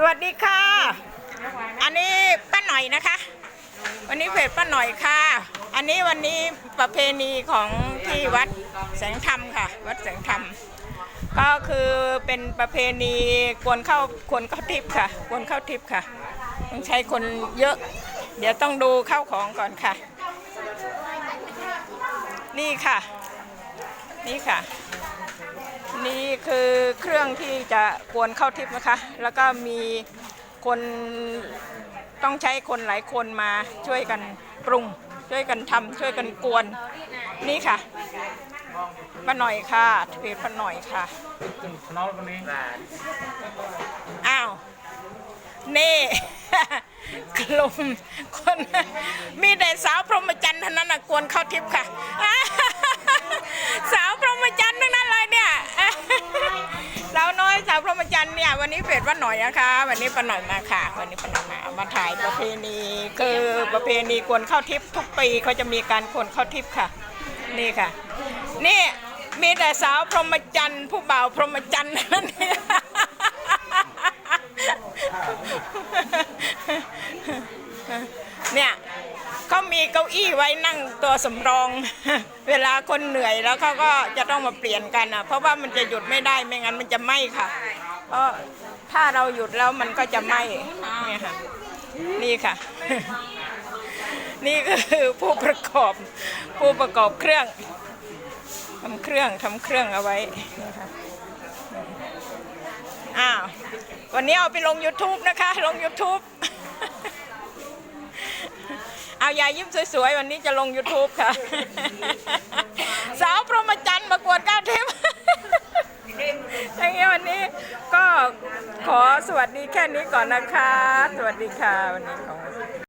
สวัสดีค่ะ อันนี้ป้าหน่อยนะคะ วันนี้เพจป้าหน่อยค่ะ อันนี้วันนี้ประเพณีของที่วัดแสงธรรมค่ะ วัดแสงธรรม ก็คือเป็นประเพณีกวนเข้ากวนเข้าทิพย์ค่ะกวนเข้าทิพย์ค่ะ ต้องใช้คนเยอะ เดี๋ยวต้องดูเข้าของก่อนค่ะ นี่ค่ะ นี่ค่ะ นี่คือเครื่องที่จะกวนเข้าทิพย์นะคะ แล้วก็มีคนต้องใช้คนหลายคนมาช่วยกันปรุง ช่วยกันทำช่วยกันกวน นี่ค่ะป้าหน่อยค่ะเพจป้าหน่อยค่ะนมตรงนี้อ้าวนี่กลุ่มคนมีแต่สาวพรหมจรรย์เท่านั้นนะกวนเข้าทิพย์ค่ะ รหมจรรย์เนี่ยวันนี้เฟดว่าหน่อยนะคะ วันนี้ปาหน่อยมาค่ะ วันนี้ปาหน่อยมามาถ่ายประเพณีคือประเพณีกวนเข้าทิพย์ทุกปีเขาจะมีการกวนเข้าทิพย์ค่ะ นี่ค่ะ นี่มีแต่สาวพรหมจรรย์ผู้บ่าวพรหมจรรย์นั่นเองเนี่ย เขามีเก้าอี้ไว้นั่งตัวสำรอง เวลาคนเหนื่อยแล้วเขาก็จะต้องมาเปลี่ยนกันอะ เพราะว่ามันจะหยุดไม่ได้ไม่งั้นมันจะไหม้ค่ะ เพราะถ้าเราหยุดแล้วมันก็จะไหม้เนี่ยค่ะ นี่ค่ะ นี่ก็คือผู้ประกอบผู้ประกอบเครื่องทำเครื่องทำเครื่องเอาไว้นี่ค่ะอ้าววันนี้เอาไปลง YouTube นะคะ ลง YouTube เอายายยิ้มสวยๆ วันนี้จะลง YouTube ค่ะ สาวพรหมจันทร์มากวดก้าวเทพอย่างเงี้ยวันนี้ก็ขอสวัสดีแค่นี้ก่อนนะคะ สวัสดีค่ะวันนี้ของ